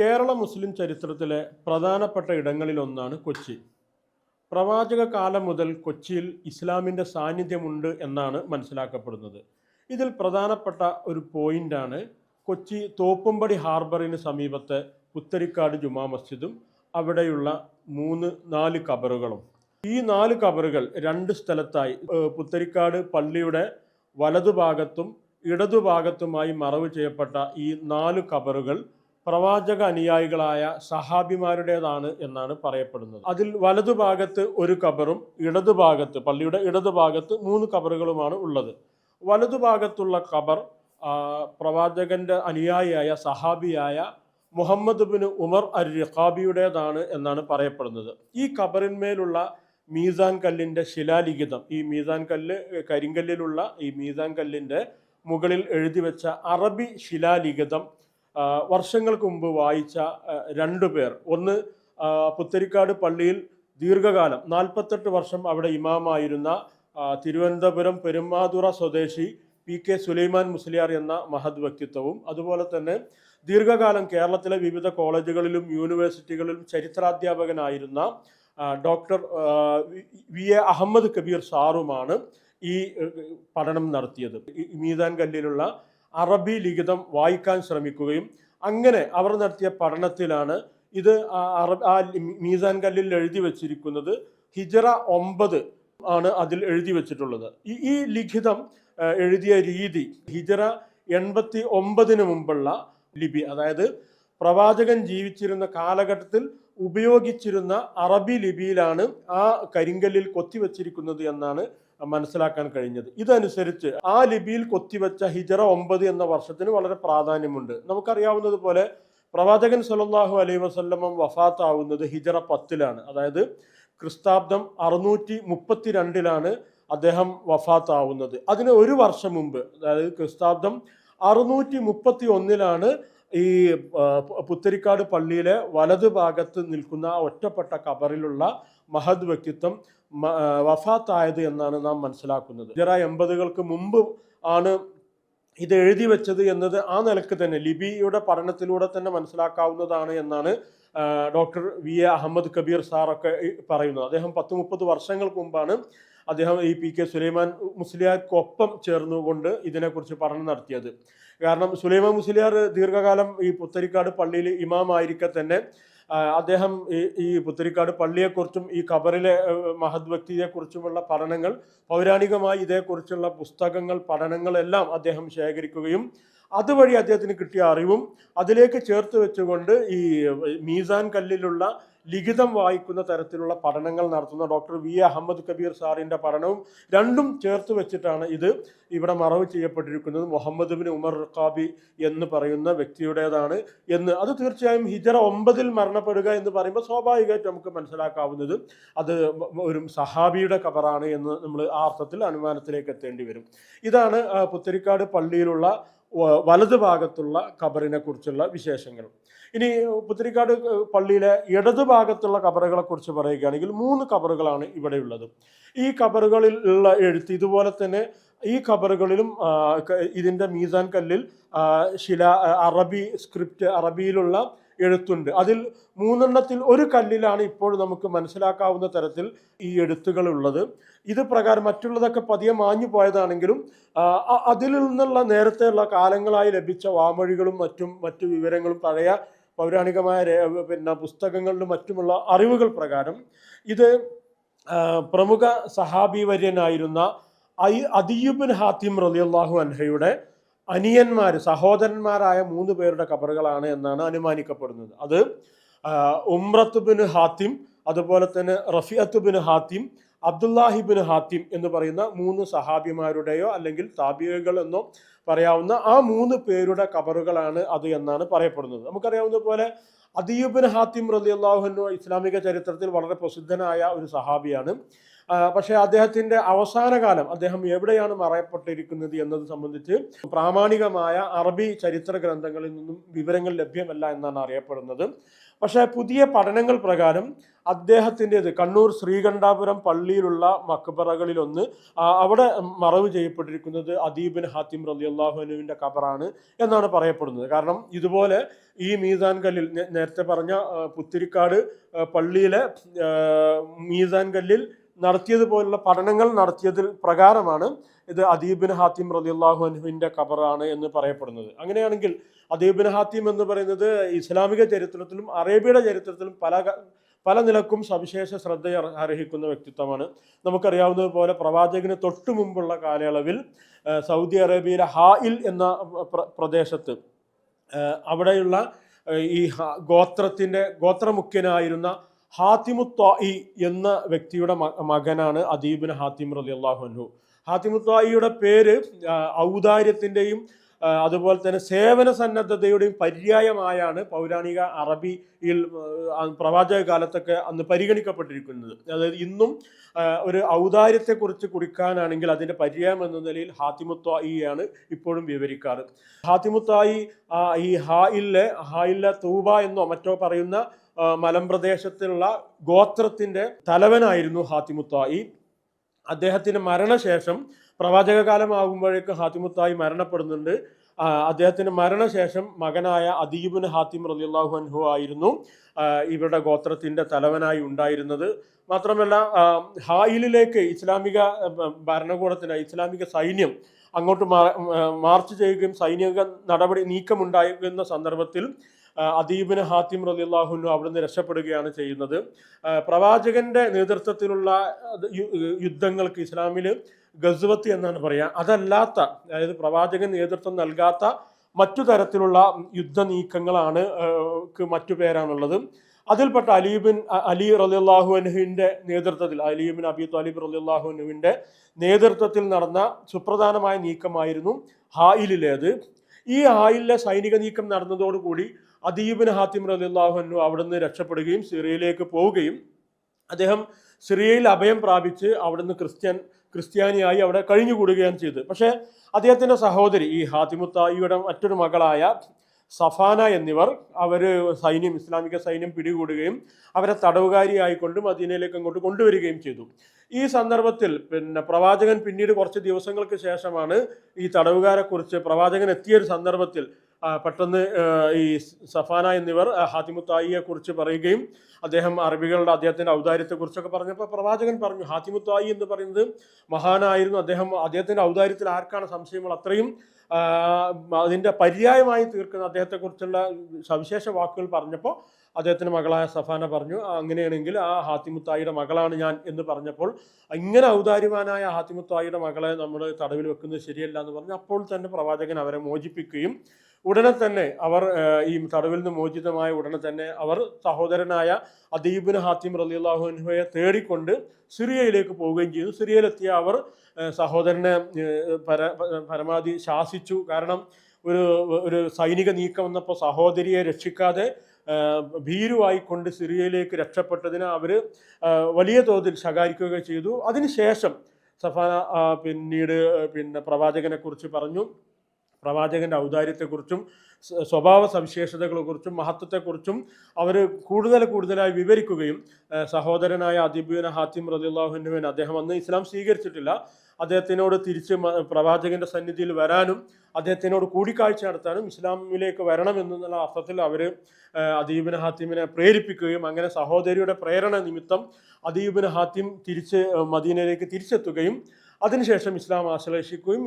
കേരള മുസ്ലിം ചരിത്രത്തിലെ പ്രധാനപ്പെട്ട ഇടങ്ങളിലൊന്നാണ് കൊച്ചി. പ്രവാചക കാലം മുതൽ കൊച്ചിയിൽ ഇസ്ലാമിന്റെ സാന്നിധ്യമുണ്ട് എന്നാണ് മനസ്സിലാക്കപ്പെടുന്നത്. ഇതിൽ പ്രധാനപ്പെട്ട ഒരു പോയിന്റാണ് കൊച്ചി തോപ്പുംപടി ഹാർബറിന് സമീപത്തെ പുത്തരിക്കാട് ജുമാ മസ്ജിദും അവിടെയുള്ള മൂന്ന് നാല് കബറുകളും. ഈ നാല് കബറുകൾ രണ്ട് സ്ഥലത്തായി പുത്തരിക്കാട് പള്ളിയുടെ വലതുഭാഗത്തും ഇടതുഭാഗത്തുമായി മറവ് ചെയ്യപ്പെട്ട ഈ നാല് കബറുകൾ പ്രവാചക അനുയായികളായ സഹാബിമാരുടേതാണ് എന്നാണ് പറയപ്പെടുന്നത്. അതിൽ വലതുഭാഗത്ത് ഒരു കബറും ഇടതുഭാഗത്ത് പള്ളിയുടെ ഇടതുഭാഗത്ത് മൂന്ന് കബറുകളുമാണ് ഉള്ളത്. വലതുഭാഗത്തുള്ള കബർ പ്രവാചകന്റെ അനുയായിയായ സഹാബിയായ മുഹമ്മദ് ബിൻ ഉമർ അൽ റിഖാബിയുടേതാണ് എന്നാണ് പറയപ്പെടുന്നത്. ഈ കബറിന്മേലുള്ള മീസാൻ കല്ലിന്റെ ശിലാലിഖിതം ഈ മീസാൻ കല്ല് കരിങ്കല്ലിലുള്ള ഈ മീസാൻ കല്ലിന്റെ മുകളിൽ എഴുതി വെച്ച അറബി ശിലാലിഖിതം വർഷങ്ങൾക്ക് മുമ്പ് വായിച്ച രണ്ടു പേർ. ഒന്ന് പുത്തരിക്കാട് പള്ളിയിൽ ദീർഘകാലം നാൽപ്പത്തെട്ട് വർഷം അവിടെ ഇമാമായിരുന്ന തിരുവനന്തപുരം പെരുമാതുറ സ്വദേശി പി കെ സുലൈമാൻ മുസ്ലിയാർ എന്ന മഹത് വ്യക്തിത്വവും അതുപോലെ തന്നെ ദീർഘകാലം കേരളത്തിലെ വിവിധ കോളേജുകളിലും യൂണിവേഴ്സിറ്റികളിലും ചരിത്രാധ്യാപകനായിരുന്ന doctor V- A Ahmed Kabir സാറുമാണ് ഈ പഠനം നടത്തിയത്. മീതാൻ കല്ലിലുള്ള അറബി ലിഖിതം വായിക്കാൻ ശ്രമിക്കുകയും അങ്ങനെ അവർ നടത്തിയ പഠനത്തിലാണ് ഇത് അറബ് ആ മീസാൻ കല്ലിൽ എഴുതി വച്ചിരിക്കുന്നത്. ഹിജറ ഒമ്പത് ആണ് അതിൽ എഴുതി വച്ചിട്ടുള്ളത്. ഈ ഈ ലിഖിതം എഴുതിയ രീതി ഹിജറ എൺപത്തി ഒമ്പതിന് മുമ്പുള്ള ലിപി അതായത് പ്രവാചകൻ ജീവിച്ചിരുന്ന കാലഘട്ടത്തിൽ ഉപയോഗിച്ചിരുന്ന അറബി ലിപിയിലാണ് ആ കരിങ്കല്ലിൽ കൊത്തിവെച്ചിരിക്കുന്നത് എന്നാണ് മനസ്സിലാക്കാൻ കഴിഞ്ഞത്. ഇതനുസരിച്ച് ആ ലിപിയിൽ കൊത്തിവെച്ച ഹിജറ ഒമ്പത് എന്ന വർഷത്തിന് വളരെ പ്രാധാന്യമുണ്ട്. നമുക്കറിയാവുന്നതുപോലെ പ്രവാചകൻ സല്ലല്ലാഹു അലൈഹി വസല്ലമം വഫാത്താവുന്നത് ഹിജറ പത്തിലാണ്. അതായത് ക്രിസ്താബ്ദം അറുന്നൂറ്റി മുപ്പത്തിരണ്ടിലാണ് അദ്ദേഹം വഫാത്താവുന്നത്. അതിന് ഒരു വർഷം മുമ്പ് അതായത് ക്രിസ്താബ്ദം അറുന്നൂറ്റി മുപ്പത്തി ഒന്നിലാണ് ഈ പുത്തരിക്കാട് പള്ളിയിലെ വലതു ഭാഗത്ത് നിൽക്കുന്ന ഒറ്റപ്പെട്ട കബറിലുള്ള മഹദ് വ്യക്തിത്വം വഫാത്തായത് എന്നാണ് നാം മനസ്സിലാക്കുന്നത്. ജറ എൺപതുകൾക്ക് മുമ്പ് ആണ് ഇത് എഴുതി വെച്ചത് എന്നത് ആ നിലയ്ക്ക് തന്നെ ലിപിയുടെ പഠനത്തിലൂടെ തന്നെ മനസ്സിലാക്കാവുന്നതാണ് എന്നാണ് doctor V A Ahmed Kabir സാറൊക്കെ പറയുന്നത്. അദ്ദേഹം പത്ത് മുപ്പത് വർഷങ്ങൾക്ക് മുമ്പാണ് അദ്ദേഹം ഈ പി കെ സുലൈമാൻ മുസ്ലിയാർക്കൊപ്പം ചേർന്നുകൊണ്ട് ഇതിനെക്കുറിച്ച് പഠനം നടത്തിയത്. കാരണം സുലൈമാൻ മുസ്ലിയാർ ദീർഘകാലം ഈ പുത്തരിക്കാട് പള്ളിയിൽ ഇമാമായിരിക്കെ തന്നെ. അദ്ദേഹം ഈ ഈ പുത്തരിക്കാട് പള്ളിയെക്കുറിച്ചും ഈ ഖബറിലെ മഹത് വ്യക്തിയെക്കുറിച്ചുമുള്ള പഠനങ്ങൾ പൗരാണികമായി ഇതേക്കുറിച്ചുള്ള പുസ്തകങ്ങൾ പഠനങ്ങളെല്ലാം അദ്ദേഹം ശേഖരിക്കുകയും അതുവഴി അദ്ദേഹത്തിന് കിട്ടിയ അറിവും അതിലേക്ക് ചേർത്ത് വെച്ചുകൊണ്ട് ഈ മീസാൻ കല്ലിലുള്ള ലിഖിതം വായിക്കുന്ന തരത്തിലുള്ള പഠനങ്ങൾ നടത്തുന്ന ഡോക്ടർ വി അഹമ്മദ് കബീർ സാറിന്റെ പഠനവും രണ്ടും ചേർത്ത് വെച്ചിട്ടാണ് ഇത് ഇവിടെ മറവ് ചെയ്യപ്പെട്ടിരിക്കുന്നത്. മുഹമ്മദ് ബിൻ ഉമർ റഖാബി എന്ന് പറയുന്ന വ്യക്തിയുടേതാണ് എന്ന്. അത് തീർച്ചയായും ഹിജറ ഒമ്പതിൽ മരണപ്പെടുക എന്ന് പറയുമ്പോൾ സ്വാഭാവികമായിട്ട് നമുക്ക് മനസ്സിലാക്കാവുന്നത് അത് ഒരു സഹാബിയുടെ കബറാണ് എന്ന് നമ്മൾ ആ അർത്ഥത്തിൽ അനുമാനത്തിലേക്ക് എത്തേണ്ടി വരും. ഇതാണ് പുത്തരിക്കാട് പള്ളിയിലുള്ള വ- വലത് ഭാഗത്തുള്ള ഖബറിനെ കുറിച്ചുള്ള വിശേഷങ്ങൾ. ഇനി പുത്തരിക്കാട് പള്ളിയിലെ ഇടതുഭാഗത്തുള്ള ഭാഗത്തുള്ള കുറിച്ച് പറയുകയാണെങ്കിൽ മൂന്ന് കബറുകളാണ് ഇവിടെ ഉള്ളത്. ഈ ഖബറുകളിൽ ഉള്ള എഴുത്ത് ഇതുപോലെ തന്നെ ഈ കബറുകളിലും ഇതിന്റെ മീസാൻ കല്ലിൽ ശില അറബി സ്ക്രിപ്റ്റ് അറബിയിലുള്ള എഴുത്തുണ്ട്. അതിൽ മൂന്നെണ്ണത്തിൽ ഒരു കല്ലിലാണ് ഇപ്പോൾ നമുക്ക് മനസ്സിലാക്കാവുന്ന തരത്തിൽ ഈ എഴുത്തുകൾ ഉള്ളത്. ഇത് പ്രകാരം മറ്റുള്ളതൊക്കെ പതിയെ മാഞ്ഞു പോയതാണെങ്കിലും അതിൽ നിന്നുള്ള നേരത്തെയുള്ള കാലങ്ങളായി ലഭിച്ച വാമൊഴികളും മറ്റും മറ്റു വിവരങ്ങളും പഴയ പൗരാണികമായ പിന്നെ പുസ്തകങ്ങളിലും മറ്റുമുള്ള അറിവുകൾ പ്രകാരം ഇത് പ്രമുഖ സഹാബി വര്യനായിരുന്ന ഐ അദിയുബിൻ ഹാത്തിം റലിയല്ലാഹു അൻഹയുടെ അനിയന്മാർ സഹോദരന്മാരായ മൂന്ന് പേരുടെ കബറുകളാണ് എന്നാണ് അനുമാനിക്കപ്പെടുന്നത്. അത് ഉമ്രത്ത് ബിൻ ഹാത്തിം അതുപോലെ തന്നെ റഫിയത്ത് ബിൻ ഹാത്തിം അബ്ദുല്ലാഹിബിൻ ഹാത്തിം എന്ന് പറയുന്ന മൂന്ന് സഹാബിമാരുടെയോ അല്ലെങ്കിൽ താബിയകൾ എന്നോ പറയാവുന്ന ആ മൂന്ന് പേരുടെ കബറുകളാണ് അത് എന്നാണ് പറയപ്പെടുന്നത്. നമുക്കറിയാവുന്ന പോലെ അദീബിൻ ഹാത്തിം റലി ഇസ്ലാമിക ചരിത്രത്തിൽ വളരെ പ്രസിദ്ധനായ ഒരു സഹാബിയാണ്. പക്ഷേ അദ്ദേഹത്തിന്റെ അവസാന കാലം അദ്ദേഹം എവിടെയാണ് മറയപ്പെട്ടിരിക്കുന്നത് എന്നത് സംബന്ധിച്ച് പ്രാമാണികമായ അറബി ചരിത്ര ഗ്രന്ഥങ്ങളിൽ നിന്നും വിവരങ്ങൾ ലഭ്യമല്ല എന്നാണ് അറിയപ്പെടുന്നത്. പക്ഷേ പുതിയ പഠനങ്ങൾ പ്രകാരം അദ്ദേഹത്തിന്റെത് കണ്ണൂർ ശ്രീകണ്ഠാപുരം പള്ളിയിലുള്ള മക്ബറകളിലൊന്ന് അവിടെ മറവ് ചെയ്യപ്പെട്ടിരിക്കുന്നത് അദീബിൻ ഹാത്തിം റലി അള്ളാഹുനുവിന്റെ ഖബറാണ് എന്നാണ് പറയപ്പെടുന്നത്. കാരണം ഇതുപോലെ ഈ മീസാൻ കല്ലിൽ നേരത്തെ പറഞ്ഞ പുത്തിരിക്കാട് പള്ളിയിലെ ആ, മീസാൻ കല്ലിൽ നടത്തിയതുപോലുള്ള പഠനങ്ങൾ നടത്തിയതിൽ പ്രകാരമാണ് ഇത് അദീബിൻ ഹാത്തിം റലിയല്ലാഹു അനുഹുവിന്റെ ഖബറാണ് എന്ന് പറയപ്പെടുന്നത്. അങ്ങനെയാണെങ്കിൽ അദീബിൻ ഹാത്തിം എന്ന് പറയുന്നത് ഇസ്ലാമിക ചരിത്രത്തിലും അറേബ്യയുടെ ചരിത്രത്തിലും പല പല നിലക്കും സവിശേഷ ശ്രദ്ധ അർഹിക്കുന്ന വ്യക്തിത്വമാണ്. നമുക്കറിയാവുന്നതുപോലെ പ്രവാചകന് തൊട്ടു മുമ്പുള്ള കാലയളവിൽ സൗദി അറേബ്യയിലെ ഹായിൽ എന്ന പ്ര- പ്രദേശത്ത് അവിടെയുള്ള ഈ ഗോത്രത്തിന്റെ ഗോത്രമുഖ്യനായിരുന്ന ഹാത്തിമു ത്വായി എന്ന വ്യക്തിയുടെ മകനാണ് അദീബിൻ ഹാത്തിം റലി അള്ളാഹു അൻഹു. ഹാത്തിമു ത്വായിയുടെ പേര് ഔദാര്യത്തിന്റെയും അതുപോലെ തന്നെ സേവന സന്നദ്ധതയുടെയും പര്യായമായാണ് പൗരാണിക അറബിയിൽ പ്രവാചക കാലത്തൊക്കെ അന്ന് പരിഗണിക്കപ്പെട്ടിരിക്കുന്നത്. അതായത് ഇന്നും ഒരു ഔദാര്യത്തെക്കുറിച്ച് കുറിക്കാനാണെങ്കിൽ അതിന്റെ പര്യായം എന്ന നിലയിൽ ഹാത്തിമുത്തായിയാണ് ഇപ്പോഴും വിവരിക്കാറ്. ഹാത്തിമുത്തായി ഈ ഹായിലെ ഹായില്ല തൂബ എന്നോ മറ്റോ പറയുന്ന ആ, മലമ്പ്രദേശത്തിലുള്ള ഗോത്രത്തിന്റെ തലവനായിരുന്നു ഹാത്തിമുത്തായി. അദ്ദേഹത്തിന്റെ മരണശേഷം പ്രവാചക കാലമാകുമ്പോഴേക്ക് ഹാത്തിമുത്തായി മരണപ്പെടുന്നുണ്ട്. അദ്ദേഹത്തിന്റെ മരണശേഷം മകനായ അദീബുൻ ഹാത്തിം റലിയല്ലാഹു അൻഹു ആയിരുന്നു ഇവരുടെ ഗോത്രത്തിന്റെ തലവനായി ഉണ്ടായിരുന്നത്. മാത്രമല്ല ഹായിലേക്ക് ഇസ്ലാമിക ഭരണകൂടത്തിന് ഇസ്ലാമിക സൈന്യം അങ്ങോട്ട് മാർച്ച് ചെയ്യുകയും സൈനിക നടപടി നീക്കമുണ്ടായിരുന്ന സന്ദർഭത്തിൽ അദീബിന് ഹാത്തിം റലിയല്ലാഹുനു അവിടുന്ന് രക്ഷപ്പെടുകയാണ് ചെയ്യുന്നത്. പ്രവാചകന്റെ നേതൃത്വത്തിലുള്ള യുദ്ധങ്ങൾക്ക് ഇസ്ലാമിൽ ഗസ്വത്ത് എന്നാണ് പറയുക അതല്ലാത്ത അതായത് പ്രവാചകൻ നേതൃത്വം നൽകാത്ത മറ്റു തരത്തിലുള്ള യുദ്ധ നീക്കങ്ങളാണ് മറ്റു പേരാണുള്ളത്. അതിൽപ്പെട്ട അലീബിൻ അലി റലിയല്ലാഹു അനുഹുവിന്റെ നേതൃത്വത്തിൽ അലീബിൻ അബി താലിബ് റലിയല്ലാഹു അനുവിന്റെ നേതൃത്വത്തിൽ നടന്ന സുപ്രധാനമായ നീക്കമായിരുന്നു ഹായിലിലേത്. ഈ ഹായിലിലെ സൈനിക നീക്കം നടന്നതോടുകൂടി അദീബിന് ഹാത്തിം റലിയല്ലാഹു അൻഹു അവിടുന്ന് രക്ഷപ്പെടുകയും സിറിയയിലേക്ക് പോവുകയും അദ്ദേഹം സിറിയയിൽ അഭയം പ്രാപിച്ച് അവിടുന്ന് ക്രിസ്ത്യൻ ക്രിസ്ത്യാനിയായി അവിടെ കഴിഞ്ഞുകൂടുകയാണ് ചെയ്തത്. പക്ഷേ അദ്ദേഹത്തിന്റെ സഹോദരി ഈ ഹാത്തിമുത്തായിയുടെ മറ്റൊരു മകളായ സഫാന എന്നിവർ അവർ സൈന്യം ഇസ്ലാമിക സൈന്യം പിടികൂടുകയും അവരെ തടവുകാരിയായിക്കൊണ്ടും മദീനയിലേക്ക് അങ്ങോട്ട് കൊണ്ടുവരികയും ചെയ്തു. ഈ സന്ദർഭത്തിൽ പിന്നെ പ്രവാചകൻ പിന്നീട് കുറച്ച് ദിവസങ്ങൾക്ക് ശേഷമാണ് ഈ തടവുകാരെക്കുറിച്ച് പ്രവാചകൻ എത്തിയ ഒരു സന്ദർഭത്തിൽ പെട്ടെന്ന് ഈ സഫാന എന്നിവർ ഹാത്തിമുത്തായിയെ കുറിച്ച് പറയുകയും അദ്ദേഹം അറബികളുടെ അദ്ദേഹത്തിന്റെ ഔദാര്യത്തെക്കുറിച്ചൊക്കെ പറഞ്ഞപ്പോൾ പ്രവാചകൻ പറഞ്ഞു ഹാത്തിമുത്തായി എന്ന് പറയുന്നത് മഹാനായിരുന്നു. അദ്ദേഹം അദ്ദേഹത്തിന്റെ ഔദാര്യത്തിൽ ആർക്കാണ് സംശയങ്ങൾ അത്രയും അതിന്റെ പര്യായമായി തീർക്കുന്ന അദ്ദേഹത്തെക്കുറിച്ചുള്ള സവിശേഷ വാക്കുകൾ പറഞ്ഞപ്പോൾ അദ്ദേഹത്തിന്റെ മകളായ സഫാന പറഞ്ഞു അങ്ങനെയാണെങ്കിൽ ആ ഹാത്തിമുത്തായിയുടെ മകളാണ് ഞാൻ എന്ന് പറഞ്ഞപ്പോൾ ഇങ്ങനെ ഔദാര്യവാനായ ഹാത്തിമുത്തായിയുടെ മകളെ നമ്മൾ തടവിൽ വെക്കുന്നത് ശരിയല്ല എന്ന് പറഞ്ഞു അപ്പോൾ തന്നെ പ്രവാചകൻ അവരെ മോചിപ്പിക്കുകയും ഉടനെ തന്നെ അവർ ഈ തടവിൽ നിന്ന് മോചിതമായ ഉടനെ തന്നെ അവർ സഹോദരനായ അദീബിന് ഹാത്തിം റലിയല്ലാഹു അൻഹുവയെ തേടിക്കൊണ്ട് സിറിയയിലേക്ക് പോവുകയും ചെയ്തു. സിറിയയിലെത്തിയ അവർ സഹോദരനെ പര പരമാവധി ശാസിച്ചു. കാരണം ഒരു ഒരു സൈനിക നീക്കം വന്നപ്പോൾ സഹോദരിയെ രക്ഷിക്കാതെ ഭീരുവായിക്കൊണ്ട് സിറിയയിലേക്ക് രക്ഷപ്പെട്ടതിന് അവർ വലിയ തോതിൽ ശകാരിക്കുക ചെയ്തു. അതിനുശേഷം സഫാന പിന്നീട് പിന്നെ പ്രവാചകനെക്കുറിച്ച് പറഞ്ഞു. പ്രവാചകന്റെ ഔദാര്യത്തെക്കുറിച്ചും സ്വ- സ്വഭാവ സവിശേഷതകളെക്കുറിച്ചും മഹത്വത്തെക്കുറിച്ചും അവർ കൂടുതൽ കൂടുതലായി വിവരിക്കുകയും സഹോദരനായ അദിബുന ഹാത്തിം റദിള്ളാഹുനുവിൻ അദ്ദേഹം അന്ന് ഇസ്ലാം സ്വീകരിച്ചിട്ടില്ല. അദ്ദേഹത്തിനോട് തിരിച്ച് പ്രവാചകന്റെ പ്രവാചകന്റെ സന്നിധിയിൽ വരാനും അദ്ദേഹത്തിനോട് കൂടിക്കാഴ്ച നടത്താനും ഇസ്ലാമിലേക്ക് വരണം എന്നുള്ള അർത്ഥത്തിൽ അവർ അദീബിന് ഹാത്തിമിനെ പ്രേരിപ്പിക്കുകയും അങ്ങനെ സഹോദരിയുടെ പ്രേരണ നിമിത്തം അദീബിന് ഹാത്തിം തിരിച്ച് മദീനയിലേക്ക് തിരിച്ചെത്തുകയും അതിനുശേഷം ഇസ്ലാം ആശ്ലേഷിക്കുകയും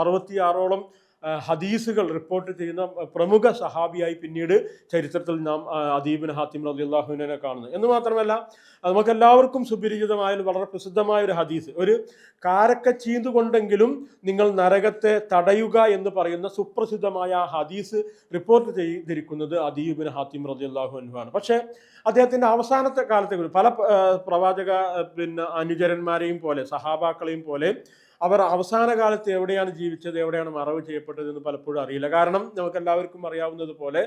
അറുപത്തിയാറോളം ഹദീസുകൾ റിപ്പോർട്ട് ചെയ്യുന്ന പ്രമുഖ സഹാബിയായി പിന്നീട് ചരിത്രത്തിൽ നാം അദീബിൻ ഹാത്തിം റലിള്ളാഹുവിനെ കാണുന്നത്. എന്ന് മാത്രമല്ല നമുക്കെല്ലാവർക്കും സുപരിചിതമായ വളരെ പ്രസിദ്ധമായ ഒരു ഹദീസ്. ഒരു കാരക്ക ചീന്തുകൊണ്ടെങ്കിലും നിങ്ങൾ നരകത്തെ തടയുക എന്ന് പറയുന്ന സുപ്രസിദ്ധമായ ആ ഹദീസ് റിപ്പോർട്ട് ചെയ്തിരിക്കുന്നത് അദീബിൻ ഹാത്തിം റലിള്ളാഹു അൻഹുവാണ്. പക്ഷേ അദ്ദേഹത്തിന്റെ അവസാനത്തെ കാലത്തെ പല പ്രവാചക പിന്നെ അനുചരന്മാരെയും പോലെ സഹാബാക്കളെയും പോലെ അവർ അവസാന കാലത്ത് എവിടെയാണ് ജീവിച്ചത് എവിടെയാണ് മറവ് ചെയ്യപ്പെട്ടത് എന്ന് പലപ്പോഴും അറിയില്ല. കാരണം നമുക്ക് എല്ലാവർക്കും അറിയാവുന്നത് പോലെ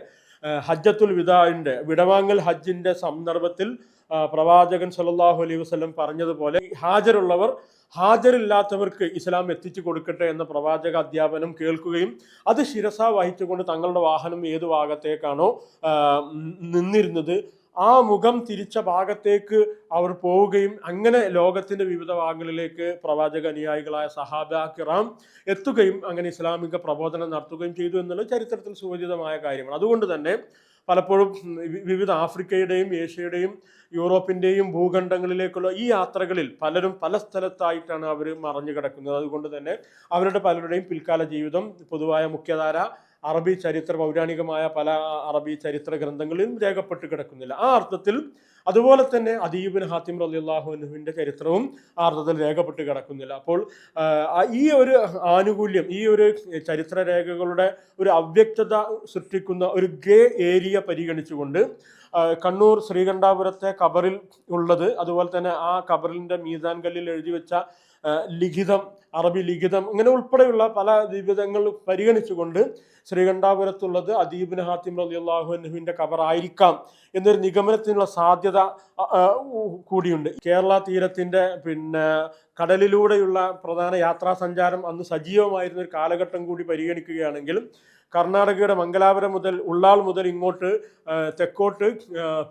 ഹജ്ജത്തുൽ വിദാവിന്റെ വിടവാങ്ങൽ ഹജ്ജിന്റെ സന്ദർഭത്തിൽ പ്രവാചകൻ സല്ലല്ലാഹു അലൈഹി വസ്ലം പറഞ്ഞതുപോലെ ഹാജരുള്ളവർ ഹാജരില്ലാത്തവർക്ക് ഇസ്ലാം എത്തിച്ചു കൊടുക്കട്ടെ എന്ന പ്രവാചക അധ്യാപനം കേൾക്കുകയും അത് ശിരസ വഹിച്ചുകൊണ്ട് തങ്ങളുടെ വാഹനം ഏത് ഭാഗത്തേക്കാണോ നിന്നിരുന്നത് ആ മുഖം തിരിച്ച ഭാഗത്തേക്ക് അവർ പോവുകയും അങ്ങനെ ലോകത്തിന്റെ വിവിധ ഭാഗങ്ങളിലേക്ക് പ്രവാചക അനുയായികളായ സഹാബ കിറാം എത്തുകയും അങ്ങനെ ഇസ്ലാമിക പ്രബോധനം നടത്തുകയും ചെയ്തു എന്നുള്ളത് ചരിത്രത്തിൽ സൂചിതമായ കാര്യമാണ്. അതുകൊണ്ട് തന്നെ പലപ്പോഴും വിവിധ ആഫ്രിക്കയുടെയും ഏഷ്യയുടെയും യൂറോപ്പിന്റെയും ഭൂഖണ്ഡങ്ങളിലേക്കുള്ള ഈ യാത്രകളിൽ പലരും പല സ്ഥലത്തായിട്ടാണ് അവർ മറഞ്ഞു കിടക്കുന്നത്. അതുകൊണ്ട് തന്നെ അവരുടെ പലരുടെയും പിൽക്കാല ജീവിതം പൊതുവായ മുഖ്യധാര അറബി ചരിത്ര പൗരാണികമായ പല അറബി ചരിത്ര ഗ്രന്ഥങ്ങളിലും രേഖപ്പെട്ട് കിടക്കുന്നില്ല. ആ അർത്ഥത്തിൽ അതുപോലെ തന്നെ അദീബിൻ ഹാത്തിം റലിള്ളാഹുവിന്റെ ചരിത്രവും ആ അർത്ഥത്തിൽ രേഖപ്പെട്ട് കിടക്കുന്നില്ല. അപ്പോൾ ഈ ഒരു ആനുകൂല്യം ഈ ഒരു ചരിത്ര രേഖകളുടെ ഒരു അവ്യക്തത സൃഷ്ടിക്കുന്ന ഒരു ഗ്രേ ഏരിയ പരിഗണിച്ചുകൊണ്ട് കണ്ണൂർ ശ്രീകണ്ഠാപുരത്തെ കബറിൽ ഉള്ളത് അതുപോലെ തന്നെ ആ കബറിന്റെ മീസാൻ കല്ലിൽ എഴുതി വെച്ച ലിഖിതം അറബി ലിഖിതം ഇങ്ങനെ ഉൾപ്പെടെയുള്ള പല വിവിധങ്ങൾ പരിഗണിച്ചുകൊണ്ട് ശ്രീകണ്ഠാപുരത്തുള്ളത് അദീബിന് ഹാത്തിം റലി അള്ളാഹുവിന്റെ കബറായിരിക്കാം എന്നൊരു നിഗമനത്തിനുള്ള സാധ്യത കൂടിയുണ്ട്. കേരള തീരത്തിന്റെ പിന്നെ കടലിലൂടെയുള്ള പ്രധാന യാത്രാ സഞ്ചാരം അന്ന് സജീവമായിരുന്ന ഒരു കാലഘട്ടം കൂടി പരിഗണിക്കുകയാണെങ്കിൽ കർണാടകയുടെ മംഗലാപുരം മുതൽ ഉള്ളാൾ മുതൽ ഇങ്ങോട്ട് തെക്കോട്ട്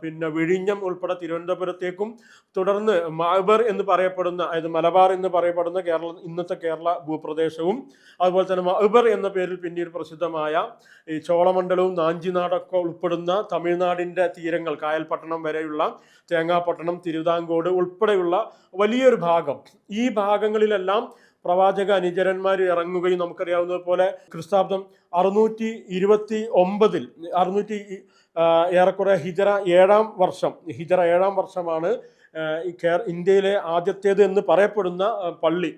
പിന്നെ വിഴിഞ്ഞം ഉൾപ്പെടെ തിരുവനന്തപുരത്തേക്കും തുടർന്ന് മാബർ എന്ന് പറയപ്പെടുന്ന അതായത് മലബാർ എന്ന് പറയപ്പെടുന്ന കേരള ഇന്നത്തെ കേരള ഭൂപ്രദേശവും അതുപോലെ തന്നെ മാബർ എന്ന പേരിൽ പിന്നീട് പ്രസിദ്ധമായ ഈ ചോളമണ്ഡലവും നാഞ്ചിനാടൊക്കെ ഉൾപ്പെടുന്ന തമിഴ്നാടിന്റെ തീരങ്ങൾ കായൽപട്ടണം വരെയുള്ള തേങ്ങാപട്ടണം തിരുവിതാംകോട് ഉൾപ്പെടെയുള്ള വലിയൊരു ഭാഗം. ഈ ഭാഗങ്ങളിലെല്ലാം പ്രവാചക അനുചരന്മാർ ഇറങ്ങുകയും നമുക്കറിയാവുന്നത് പോലെ ക്രിസ്താബ്ദം അറുന്നൂറ്റി ഇരുപത്തി ഒമ്പതിൽ അറുന്നൂറ്റി ഏറെക്കുറെ ഹിജറ ഏഴാം വർഷം ഹിജറ ഏഴാം വർഷമാണ് ഇന്ത്യയിലെ ആദ്യത്തേത് എന്ന് പറയപ്പെടുന്ന പള്ളി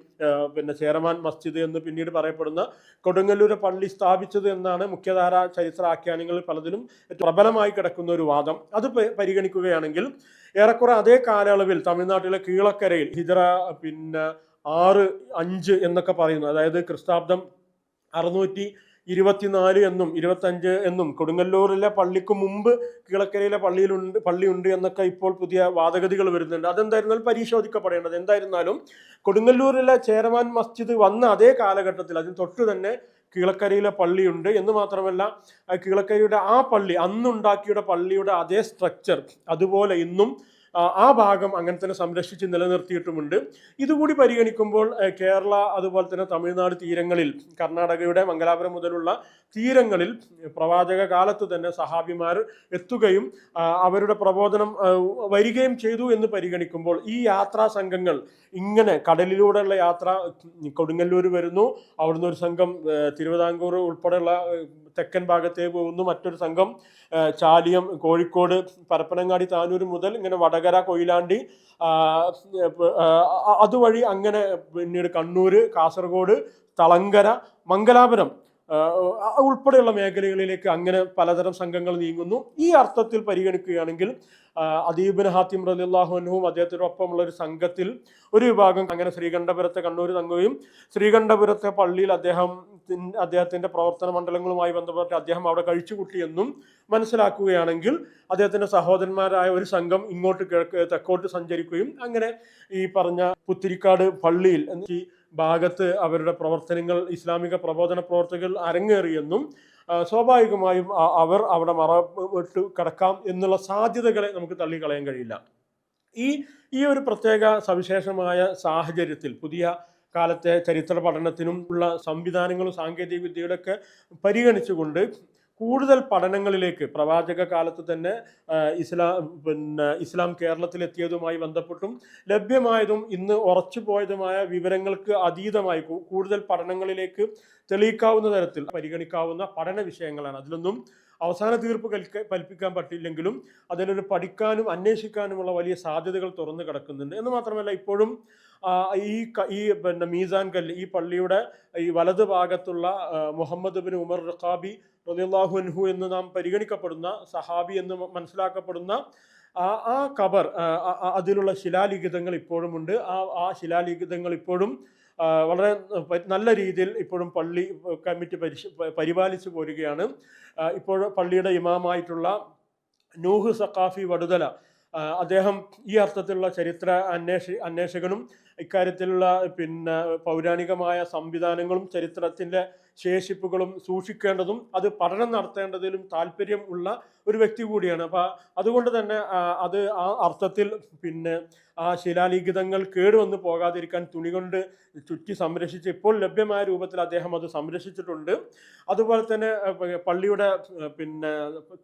പിന്നെ ചേരമാൻ മസ്ജിദ് എന്ന് പിന്നീട് പറയപ്പെടുന്ന കൊടുങ്ങല്ലൂർ പള്ളി സ്ഥാപിച്ചത് എന്നാണ് മുഖ്യധാര ചരിത്ര ആഖ്യാനങ്ങളിൽ പലതിലും പ്രബലമായി കിടക്കുന്ന ഒരു വാദം. അത് പരിഗണിക്കുകയാണെങ്കിൽ ഏറെക്കുറെ അതേ കാലയളവിൽ തമിഴ്നാട്ടിലെ കീളക്കരയിൽ ഹിജറ പിന്നെ ആറ് അഞ്ച് എന്നൊക്കെ പറയുന്നു. അതായത് ക്രിസ്താബ്ദം അറുന്നൂറ്റി ഇരുപത്തിനാല് എന്നും ഇരുപത്തഞ്ച് എന്നും കൊടുങ്ങല്ലൂരിലെ പള്ളിക്ക് മുമ്പ് കിളക്കരയിലെ പള്ളിയിലുണ്ട് പള്ളിയുണ്ട് എന്നൊക്കെ ഇപ്പോൾ പുതിയ വാദഗതികൾ വരുന്നുണ്ട്. അതെന്തായിരുന്നാലും പരിശോധിക്കപ്പെടേണ്ടത്. എന്തായിരുന്നാലും കൊടുങ്ങല്ലൂരിലെ ചേരമാൻ മസ്ജിദ് വന്ന അതേ കാലഘട്ടത്തിൽ അതിന് തൊട്ട് തന്നെ കിളക്കരയിലെ പള്ളിയുണ്ട് എന്ന് മാത്രമല്ല കിളക്കരയുടെ ആ പള്ളി അന്നുണ്ടാക്കിയുടെ പള്ളിയുടെ അതേ സ്ട്രക്ചർ അതുപോലെ ഇന്നും ആ, ഭാഗം അങ്ങനെ തന്നെ സംരക്ഷിച്ച് നിലനിർത്തിയിട്ടുമുണ്ട്. ഇതുകൂടി പരിഗണിക്കുമ്പോൾ കേരള അതുപോലെ തന്നെ തമിഴ്നാട് തീരങ്ങളിൽ കർണാടകയുടെ മംഗലാപുരം മുതലുള്ള തീരങ്ങളിൽ പ്രവാചക കാലത്ത് തന്നെ സഹാബിമാർ എത്തുകയും അവരുടെ പ്രബോധനം വരികയും ചെയ്തു എന്ന് പരിഗണിക്കുമ്പോൾ ഈ യാത്രാ സംഘങ്ങൾ ഇങ്ങനെ കടലിലൂടെയുള്ള യാത്ര കൊടുങ്ങല്ലൂർ വരുന്നു. അവിടുന്ന് ഒരു സംഘം തിരുവിതാംകൂർ ഉൾപ്പെടെയുള്ള തെക്കൻ ഭാഗത്തേ പോകുന്നു. മറ്റൊരു സംഘം ചാലിയം കോഴിക്കോട് പരപ്പനങ്ങാടി താനൂർ മുതൽ ഇങ്ങനെ വടകര കൊയിലാണ്ടി അതുവഴി അങ്ങനെ പിന്നീട് കണ്ണൂർ കാസർഗോഡ് തളങ്കര മംഗലാപുരം ഉൾപ്പെടെയുള്ള മേഖലകളിലേക്ക് അങ്ങനെ പലതരം സംഘങ്ങൾ നീങ്ങുന്നു. ഈ അർത്ഥത്തിൽ പരിഗണിക്കുകയാണെങ്കിൽ അദീബിൻ ഹാത്തിം റലിള്ളാഹുനും അദ്ദേഹത്തിനൊപ്പമുള്ള ഒരു സംഘത്തിൽ ഒരു വിഭാഗം അങ്ങനെ ശ്രീകണ്ഠപുരത്തെ കണ്ണൂർ തങ്ങുകയും ശ്രീകണ്ഠപുരത്തെ പള്ളിയിൽ അദ്ദേഹം അദ്ദേഹത്തിന്റെ പ്രവർത്തന മണ്ഡലങ്ങളുമായി ബന്ധപ്പെട്ട് അദ്ദേഹം അവിടെ കഴിച്ചുകൂട്ടിയെന്നും മനസ്സിലാക്കുകയാണെങ്കിൽ അദ്ദേഹത്തിന്റെ സഹോദരന്മാരായ ഒരു സംഘം ഇങ്ങോട്ട് കിഴക്ക് തെക്കോട്ട് സഞ്ചരിക്കുകയും അങ്ങനെ ഈ പറഞ്ഞ പുത്തിരിക്കാട് പള്ളിയിൽ ഭാഗത്ത് അവരുടെ പ്രവർത്തനങ്ങൾ ഇസ്ലാമിക പ്രബോധന പ്രവർത്തകർ അരങ്ങേറിയെന്നും സ്വാഭാവികമായും അവർ അവിടെ മറവിട്ട് കടക്കാം എന്നുള്ള സാധ്യതകളെ നമുക്ക് തള്ളിക്കളയാൻ കഴിയില്ല. ഈ ഈ ഒരു പ്രത്യേക സവിശേഷമായ സാഹചര്യത്തിൽ പുതിയ കാലത്തെ ചരിത്ര പഠനത്തിനും ഉള്ള സംവിധാനങ്ങളും സാങ്കേതിക വിദ്യകളൊക്കെ പരിഗണിച്ചുകൊണ്ട് കൂടുതൽ പഠനങ്ങളിലേക്ക് പ്രവാചക കാലത്ത് തന്നെ ഇസ്ലാം പിന്നെ ഇസ്ലാം കേരളത്തിലെത്തിയതുമായി ബന്ധപ്പെട്ടും ലഭ്യമായതും ഇന്ന് ഉറച്ചുപോയതുമായ വിവരങ്ങൾക്ക് അതീതമായി കൂടുതൽ പഠനങ്ങളിലേക്ക് തെളിയിക്കാവുന്ന തരത്തിൽ പരിഗണിക്കാവുന്ന പഠന വിഷയങ്ങളാണ്. അതിലൊന്നും അവസാന തീർപ്പ് കൽക്ക കൽപ്പിക്കാൻ പറ്റില്ലെങ്കിലും അതിനൊരു പഠിക്കാനും അന്വേഷിക്കാനുമുള്ള വലിയ സാധ്യതകൾ തുറന്നു കിടക്കുന്നുണ്ട്. എന്ന് മാത്രമല്ല ഇപ്പോഴും ഈ ഈ പിന്നെ മീസാൻ കല്ല് ഈ പള്ളിയുടെ ഈ വലത് ഭാഗത്തുള്ള മുഹമ്മദ് ബിൻ ഉമർ റഖാബി റബിള്ളാഹു അൻഹു എന്ന് നാം പരിഗണിക്കപ്പെടുന്ന സഹാബി എന്ന് മനസ്സിലാക്കപ്പെടുന്ന ആ കബർ അതിലുള്ള ശിലാലിഖിതങ്ങൾ ഇപ്പോഴുമുണ്ട്. ആ ആ ശിലാലിഖിതങ്ങൾ ഇപ്പോഴും വളരെ നല്ല രീതിയിൽ ഇപ്പോഴും പള്ളി കമ്മിറ്റി പരിശ പരിപാലിച്ചു പോരുകയാണ്. ഇപ്പോൾ പള്ളിയുടെ ഇമാമായിട്ടുള്ള നൂഹ് സഖാഫി വടുതല അദ്ദേഹം ഈ അർത്ഥത്തിലുള്ള ചരിത്ര അന്വേഷ അന്വേഷകനും ഇക്കാര്യത്തിലുള്ള പിന്നെ പൗരാണികമായ സംവിധാനങ്ങളും ചരിത്രത്തിന്റെ ശേഷിപ്പുകളും സൂക്ഷിക്കേണ്ടതും അത് പഠനം നടത്തേണ്ടതിലും താല്പര്യം ഉള്ള ഒരു വ്യക്തി കൂടിയാണ്. അപ്പോൾ അതുകൊണ്ട് തന്നെ അത് ആ അർത്ഥത്തിൽ പിന്നെ ആ ശിലാലിഖിതങ്ങൾ കേടുവന്ന് പോകാതിരിക്കാൻ തുണി കൊണ്ട് ചുറ്റി സംരക്ഷിച്ച് ഇപ്പോൾ ലഭ്യമായ രൂപത്തിൽ അദ്ദേഹം അത് സംരക്ഷിച്ചിട്ടുണ്ട്. അതുപോലെ തന്നെ പള്ളിയുടെ പിന്നെ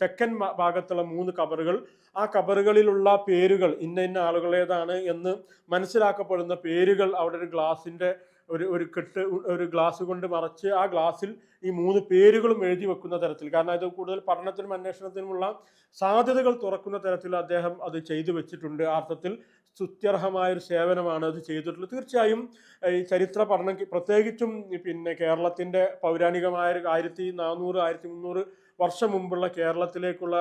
തെക്കൻ ഭാഗത്തുള്ള മൂന്ന് കബറുകൾ ആ കബറുകളിലുള്ള പേരുകൾ ഇന്ന ഇന്ന ആളുകളേതാണ് എന്ന് മനസ്സിലാക്കപ്പെടുന്ന പേരുകൾ അവിടെ ഒരു ഗ്ലാസിന്റെ ഒരു ഒരു കെട്ട് ഒരു ഗ്ലാസ് കൊണ്ട് മറച്ച് ആ ഗ്ലാസ്സിൽ ഈ മൂന്ന് പേരുകളും എഴുതി വെക്കുന്ന തരത്തിൽ. കാരണം ഇത് കൂടുതൽ പഠനത്തിനും അന്വേഷണത്തിനുമുള്ള സാധ്യതകൾ തുറക്കുന്ന തരത്തിൽ അദ്ദേഹം അത് ചെയ്തു വെച്ചിട്ടുണ്ട്. അർത്ഥത്തിൽ സ്തുത്യർഹമായ ഒരു സേവനമാണ് അത് ചെയ്തിട്ടുള്ളത്. തീർച്ചയായും ഈ ചരിത്ര പഠനം പ്രത്യേകിച്ചും പിന്നെ കേരളത്തിന്റെ പൗരാണികമായ ഒരു ആയിരത്തി നാനൂറ് ആയിരത്തി മുന്നൂറ് വർഷം മുമ്പുള്ള കേരളത്തിലേക്കുള്ള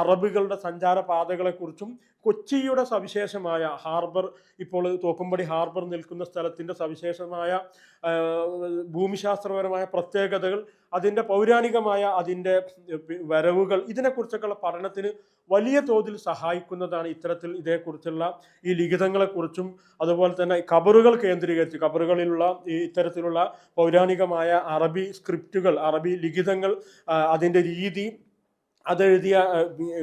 അറബികളുടെ സഞ്ചാര പാതകളെക്കുറിച്ചും കൊച്ചിയുടെ സവിശേഷമായ ഹാർബർ ഇപ്പോൾ തോപ്പുംപടി ഹാർബർ നിൽക്കുന്ന സ്ഥലത്തിന്റെ സവിശേഷമായ ഭൂമിശാസ്ത്രപരമായ പ്രത്യേകതകൾ അതിന്റെ പൗരാണികമായ അതിന്റെ വരവുകൾ ഇതിനെക്കുറിച്ചൊക്കെയുള്ള പഠനത്തിന് വലിയ തോതിൽ സഹായിക്കുന്നതാണ് ഇത്തരത്തിൽ ഇതേക്കുറിച്ചുള്ള ഈ ലിഖിതങ്ങളെക്കുറിച്ചും അതുപോലെ തന്നെ കബറുകൾ കേന്ദ്രീകരിച്ച് കബറുകളിലുള്ള ഇത്തരത്തിലുള്ള പൗരാണികമായ അറബി സ്ക്രിപ്റ്റുകൾ അറബി ലിഖിതങ്ങൾ അതിന്റെ രീതി അതെഴുതിയ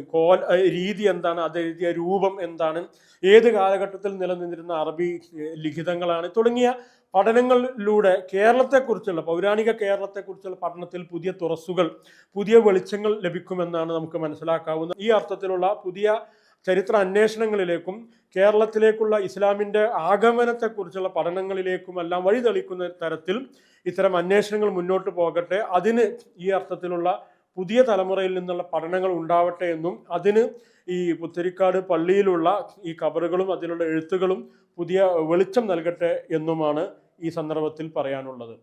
കോൽ രീതി എന്താണ് അതെഴുതിയ രൂപം എന്താണ് ഏത് കാലഘട്ടത്തിൽ നിലനിന്നിരുന്ന അറബി ലിഖിതങ്ങളാണ് തുടങ്ങിയ പഠനങ്ങളിലൂടെ കേരളത്തെക്കുറിച്ചുള്ള പൗരാണിക കേരളത്തെക്കുറിച്ചുള്ള പഠനത്തിൽ പുതിയ തുറസ്സുകൾ പുതിയ വെളിച്ചങ്ങൾ ലഭിക്കുമെന്നാണ് നമുക്ക് മനസ്സിലാക്കാവുന്നത്. ഈ അർത്ഥത്തിലുള്ള പുതിയ ചരിത്ര അന്വേഷണങ്ങളിലേക്കും കേരളത്തിലേക്കുള്ള ഇസ്ലാമിന്റെ ആഗമനത്തെക്കുറിച്ചുള്ള പഠനങ്ങളിലേക്കും എല്ലാം വഴിതെളിക്കുന്ന തരത്തിൽ ഇത്തരം അന്വേഷണങ്ങൾ മുന്നോട്ട് പോകട്ടെ. അതിന് ഈ അർത്ഥത്തിലുള്ള പുതിയ തലമുറയിൽ നിന്നുള്ള പഠനങ്ങൾ ഉണ്ടാവട്ടെ എന്നും അതിന് ഈ പുത്തരിക്കാട് പള്ളിയിലുള്ള ഈ കബറുകളും അതിലുള്ള എഴുത്തുകളും പുതിയ വെളിച്ചം നൽകട്ടെ എന്നുമാണ് ഈ സന്ദർഭത്തിൽ പറയാനുള്ളത്.